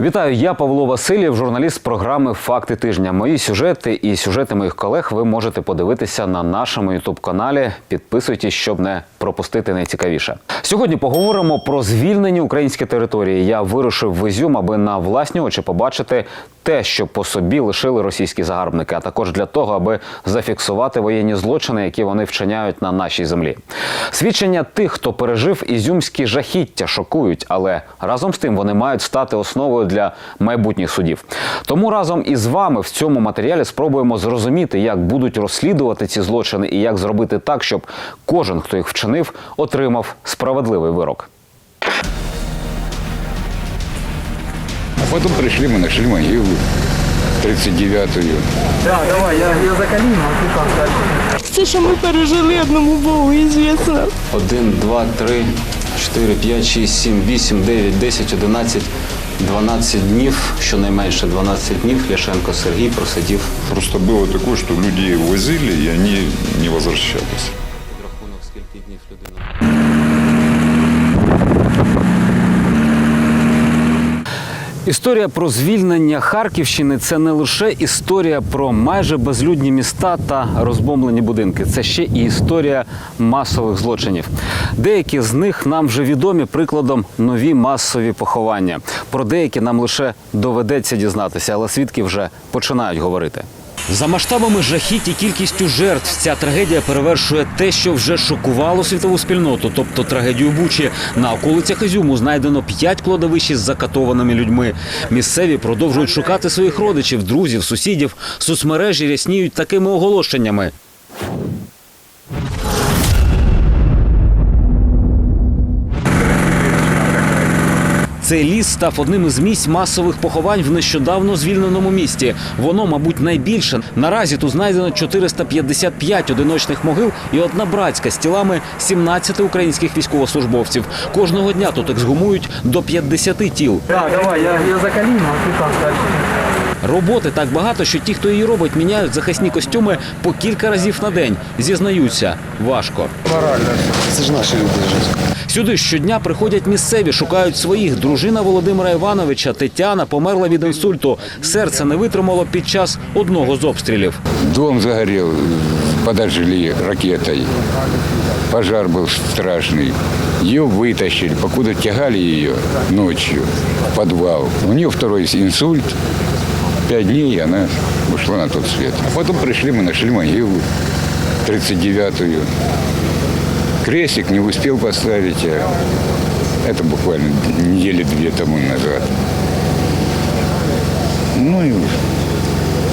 Вітаю, я Павло Васильєв, журналіст програми Факти тижня. Мої сюжети і сюжети моїх колег ви можете подивитися на нашому ютуб-каналі. Підписуйтесь, щоб не пропустити найцікавіше. Сьогодні поговоримо про звільнені українські території. Я вирушив в Ізюм, аби на власні очі побачити те, що по собі лишили російські загарбники, а також для того, аби зафіксувати воєнні злочини, які вони вчиняють на нашій землі. Свідчення тих, хто пережив ізюмські жахіття, шокують, але разом з тим вони мають стати основою для майбутніх судів. Тому разом із вами в цьому матеріалі спробуємо зрозуміти, як будуть розслідувати ці злочини і як зробити так, щоб кожен, хто їх вчинив, отримав справедливий вирок. А потом пришли, мы нашли могилу 39-ю. Да, давай, я, я за коліном, а ти там далі. Все, що ми пережили, одному Богу ізвісно. 1, 2, 3, 4, 5, 6, 7, 8, 9, 10, 11, 12 днів, щонайменше 12 днів Ляшенко Сергій просидів. Просто було таке, що люди возили, і вони не возвращались. Історія про звільнення Харківщини це не лише історія про майже безлюдні міста та розбомблені будинки. Це ще і історія масових злочинів. Деякі з них нам вже відомі прикладом нові масові поховання. Про деякі нам лише доведеться дізнатися, але свідки вже починають говорити. За масштабами жахіть і кількістю жертв ця трагедія перевершує те, що вже шокувало світову спільноту, тобто трагедію Бучі. На околицях Ізюму знайдено п'ять кладовищ із закатованими людьми. Місцеві продовжують шукати своїх родичів, друзів, сусідів. Соцмережі рясніють такими оголошеннями. Цей ліс став одним із місць масових поховань в нещодавно звільненому місті. Воно, мабуть, найбільше. Наразі тут знайдено 455 одиночних могил і одна братська з тілами 17 українських військовослужбовців. Кожного дня тут ексгумують до 50 тіл. Да, давай, я, я за коліном, а ти там далі. Роботи так багато, що ті, хто її робить, міняють захисні костюми по кілька разів на день. Зізнаються, важко. Це ж наші люди лежать. Сюди щодня приходять місцеві, шукають своїх. Дружина Володимира Івановича Тетяна померла від інсульту. Серце не витримало під час одного з обстрілів. Дом загорел, подожгли ракетой. Пожар был страшный. Ее вытащили, покуда тягали ее ночью в подвал. У нее второй инсульт. Пять дней и она ушла на тот свет. А потом пришли, мы нашли могилу 39-ю. Крестик не успел поставить, а это буквально недели две тому назад. Ну и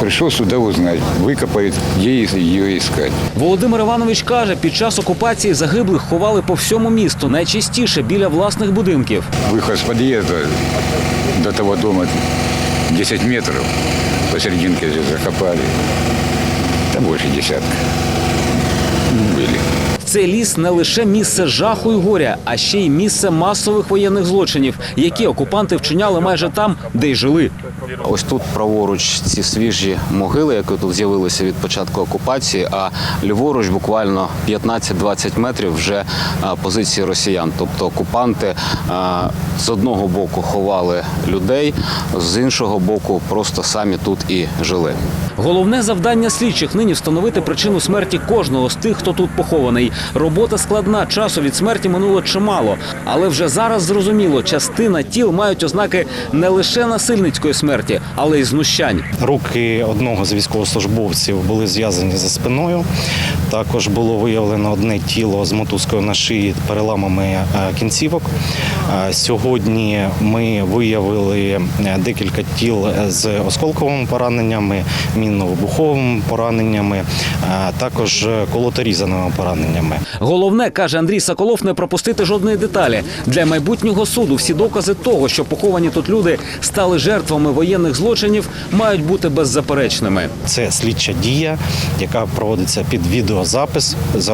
пришел сюда узнать, выкопает, где ее искать. Володимир Іванович каже, під час окупації загиблих ховали по всьому місту, найчастіше біля власних будинків. Выход с подъезда до того дома 10 метров. Посерединке здесь закопали. Там больше десятка были. Цей ліс не лише місце жаху і горя, а ще й місце масових воєнних злочинів, які окупанти вчиняли майже там, де й жили. Ось тут праворуч ці свіжі могили, які тут з'явилися від початку окупації. А ліворуч, буквально 15-20 метрів, вже позиції росіян. Тобто окупанти з одного боку ховали людей, з іншого боку, просто самі тут і жили. Головне завдання слідчих нині встановити причину смерті кожного з тих, хто тут похований. Робота складна, часу від смерті минуло чимало, але вже зараз зрозуміло, частина тіл мають ознаки не лише насильницької смерті, але й знущань. Руки одного з військовослужбовців були зв'язані за спиною. Також було виявлено одне тіло з мотузкою на шиї переламами е, кінцівок. Е, Сьогодні ми виявили е, декілька тіл з осколковими пораненнями, мінно-вибуховими пораненнями, е, також колоторізаними пораненнями. Головне, каже Андрій Соколов, не пропустити жодної деталі для майбутнього суду. Всі докази того, що поховані тут люди стали жертвами воєнних злочинів, мають бути беззаперечними. Це слідча дія, яка проводиться під відеозапис. Е,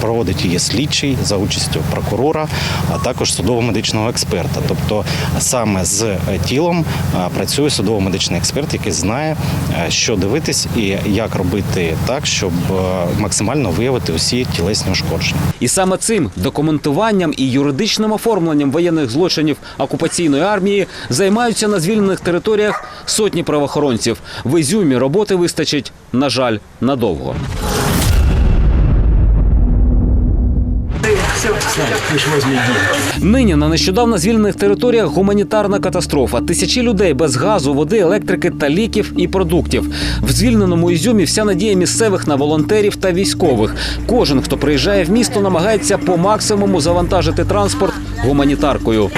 Проводить її слідчий за участю прокурора, а також судово-медичного експерта. Тобто саме з е, тілом е, працює судово-медичний експерт, який знає, е, що дивитись і як робити так, щоб е, максимально виявити усі тілесні ушкодження. І саме цим документуванням і юридичним оформленням воєнних злочинів окупаційної армії займаються на звільнених територіях сотні правоохоронців. В Ізюмі роботи вистачить, на жаль, надовго. Нині на нещодавно звільнених територіях гуманітарна катастрофа. Тисячі людей без газу, води, електрики та ліків і продуктів. В звільненому Ізюмі вся надія місцевих на волонтерів та військових. Кожен, хто приїжджає в місто, намагається по максимуму завантажити транспорт гуманітаркою.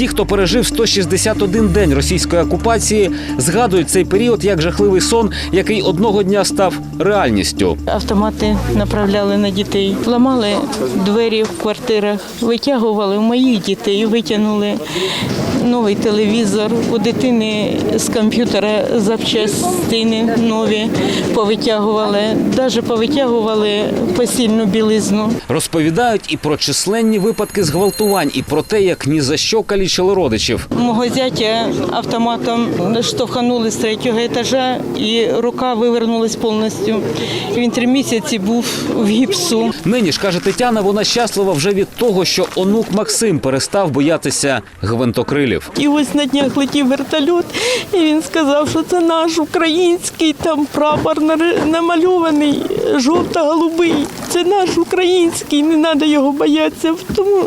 Ті, хто пережив 161 день російської окупації, згадують цей період як жахливий сон, який одного дня став реальністю. Автомати направляли на дітей, ламали двері в квартирах, витягували моїх дітей, витягнули новий телевізор, у дитини з комп'ютера запчастини нові повитягували, навіть повитягували постільну білизну. Розповідають і про численні випадки зґвалтувань, і про те, як ні за що калічили родичів. Мого зятя автоматом штовханули з третього етажа, і рука вивернулась повністю. Він три місяці був в гіпсу. Нині ж каже Тетяна, вона щаслива вже від того, що онук Максим перестав боятися гвинтокрилів. І ось на днях летів вертольот, і він сказав, що це наш український там прапор намальований, жовто-голубий. Це наш український, не треба його боятися. Тому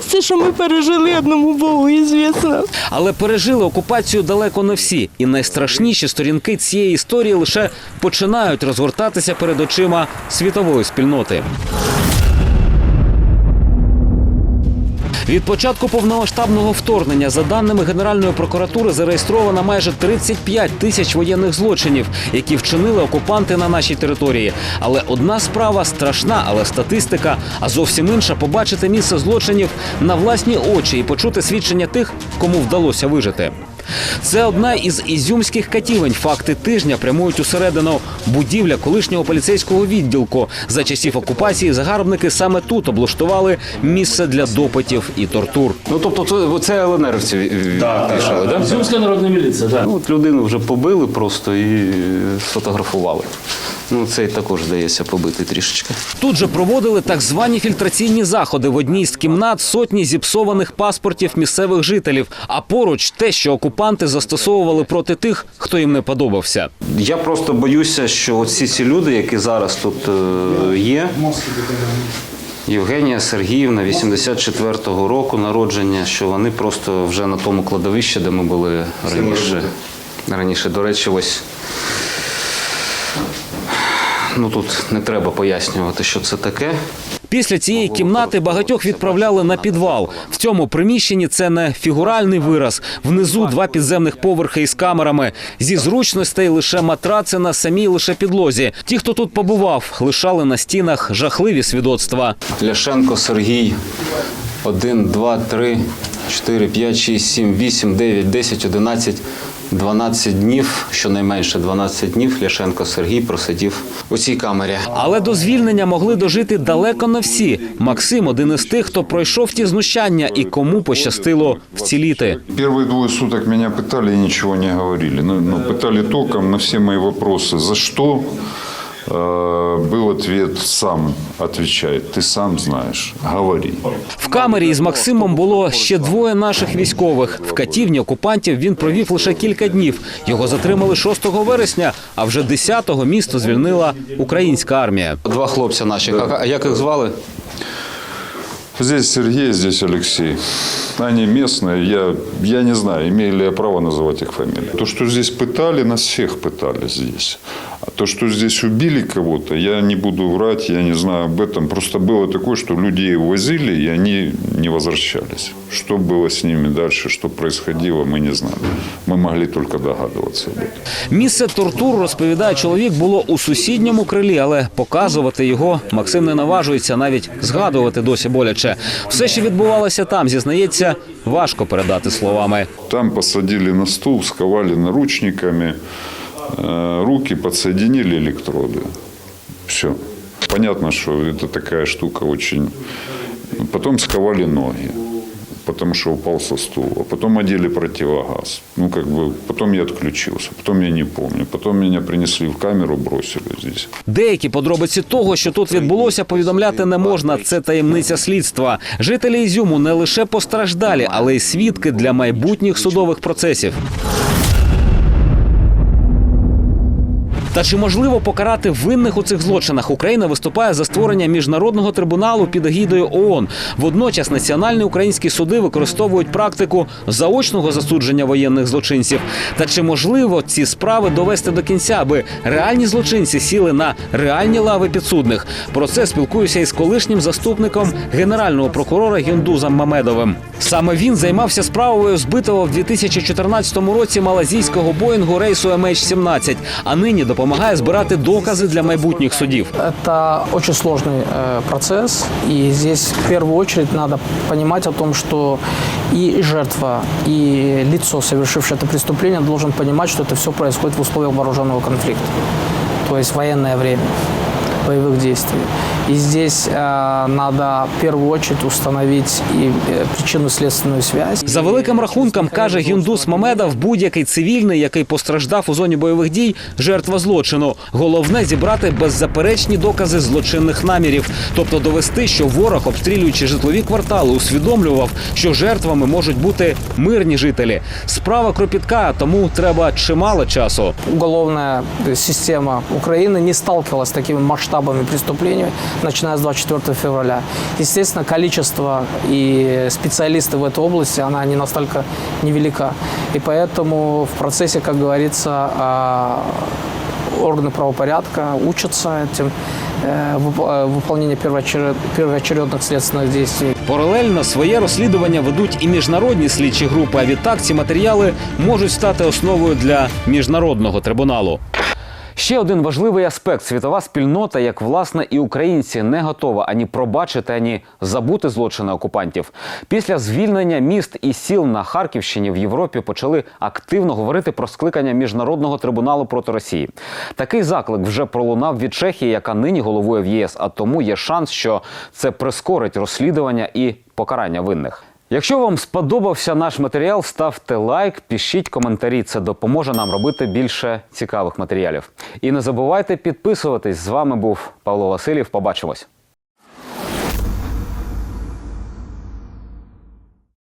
все, що ми пережили, одному Богу ізвісно. Але пережили окупацію далеко не всі, і найстрашніші сторінки цієї історії лише починають розгортатися перед очима світової спільноти. Від початку повномасштабного вторгнення, за даними Генеральної прокуратури, зареєстровано майже 35 тисяч воєнних злочинів, які вчинили окупанти на нашій території. Але одна справа страшна, але статистика, а зовсім інша побачити місце злочинів на власні очі і почути свідчення тих, кому вдалося вижити. Це одна із ізюмських катівень. Факти тижня прямують усередину. Будівля колишнього поліцейського відділку. За часів окупації загарбники саме тут облаштували місце для допитів і тортур. Ну тобто, це, це ЛНРівці вішали, да? Ізюмська народна міліція, так. Ну, от людину вже побили просто і сфотографували. Ну, цей також здається побитий трішечки. Тут же проводили так звані фільтраційні заходи. В одній з кімнат сотні зіпсованих паспортів місцевих жителів. А поруч те, що окупанти застосовували проти тих, хто їм не подобався. Я просто боюся, що оці ці люди, які зараз тут е, є. Євгенія Сергіївна, 84-го року народження, що вони просто вже на тому кладовищі, де ми були раніше. Раніше, до речі, ось. Ну тут не треба пояснювати, що це таке. Після цієї кімнати багатьох відправляли на підвал. В цьому приміщенні це не фігуральний вираз. Внизу два підземних поверхи із камерами. Зі зручностей лише матраци на самій лише підлозі. Ті, хто тут побував, лишали на стінах жахливі свідоцтва. Ляшенко Сергій. 1, 2, 3, 4, 5, 6, 7, 8, 9, 10, 11, 12 днів, щонайменше 12 днів Ляшенко Сергій просидів у цій камері. Але до звільнення могли дожити далеко не всі. Максим один із тих, хто пройшов ті знущання і кому пощастило вціліти. Первые двое суток меня пытали и ничего не говорили. Ну, ну, пытали током на все мои вопросы. За что? Э, Был ответ сам отвечает. Ты сам знаешь. Говори. В камері із Максимом було ще двоє наших військових. В катівні окупантів він провів лише кілька днів. Його затримали 6 вересня, а вже 10-го місто звільнила українська армія. Два хлопця наші. А як їх звали? Здесь Сергей, здесь Алексей. Они местные. Я, я не знаю, имею ли я право называть их фамилии. То, что здесь пытали, нас всех пытали здесь. А то, что здесь убили кого-то, я не буду врать, я не знаю об этом. Просто было такое, что людей возили, и они не возвращались. Что было с ними дальше, что происходило, мы не знали. Мы могли только догадываться об этом. Місце тортур, розповідає чоловік, було у сусідньому крилі, але показувати його Максим не наважується, навіть згадувати досі боляче. Все, що відбувалося там, зізнається, важко передати словами. Там посадили на стул, сковали наручниками, э, руки подсоединили электроды. Все. Понятно, что это такая штука очень... Потом сковали ноги. потому что упал со стула. Потом одели противогаз. Ну, как бы, потом я отключился. Потом я не помню. Потом меня принесли в камеру, бросили здесь. Деякі подробиці того, що тут відбулося, повідомляти не можна. Це таємниця слідства. Жителі Ізюму не лише постраждалі, але й свідки для майбутніх судових процесів. Та чи можливо покарати винних у цих злочинах? Україна виступає за створення міжнародного трибуналу під егідою ООН. Водночас національні українські суди використовують практику заочного засудження воєнних злочинців. Та чи можливо ці справи довести до кінця, аби реальні злочинці сіли на реальні лави підсудних? Про це спілкуюся із колишнім заступником генерального прокурора Гюндузом Мамедовим. Саме він займався справою збитого в 2014 році малазійського боїнгу рейсу MH17, а нині допомагає збирати докази для майбутніх судів. Это очень сложный э, процесс, и здесь в первую очередь надо понимать о том, что и жертва, и лицо, совершившее это преступление, должен понимать, что это все происходит в условиях вооруженного конфликта, то есть военное время боевых действий. И здесь э, надо в первую очередь установить и э, причинно-следственную связь. За великим рахунком каже Гюндус Мамедов, будь-який цивільний, який постраждав у зоні бойових дій, жертва злочину. Головне зібрати беззаперечні докази злочинних намірів, тобто довести, що ворог, обстрілюючи житлові квартали, усвідомлював, що жертвами можуть бути мирні жителі. Справа кропітка, тому треба чимало часу. Уголовная система Украины не сталкивалась с такими масштабами преступлений, начиная с 24 февраля. Естественно, количество и специалисты в этой области, она не настолько невелика. И поэтому в процессе, как говорится, а, органы правопорядка учатся этим, э, вып- э, выполнение первоочеред- первоочередных следственных действий. Паралельно своє розслідування ведуть і міжнародні слідчі групи. А відтак ці матеріали можуть стати основою для міжнародного трибуналу. Ще один важливий аспект: світова спільнота, як власне і українці, не готова ані пробачити, ані забути злочини окупантів. Після звільнення міст і сіл на Харківщині в Європі почали активно говорити про скликання міжнародного трибуналу проти Росії. Такий заклик вже пролунав від Чехії, яка нині головує в ЄС. А тому є шанс, що це прискорить розслідування і покарання винних. Якщо вам сподобався наш матеріал, ставте лайк, пишіть коментарі. Це допоможе нам робити більше цікавих матеріалів. І не забувайте підписуватись. З вами був Павло Васильєв. Побачимось.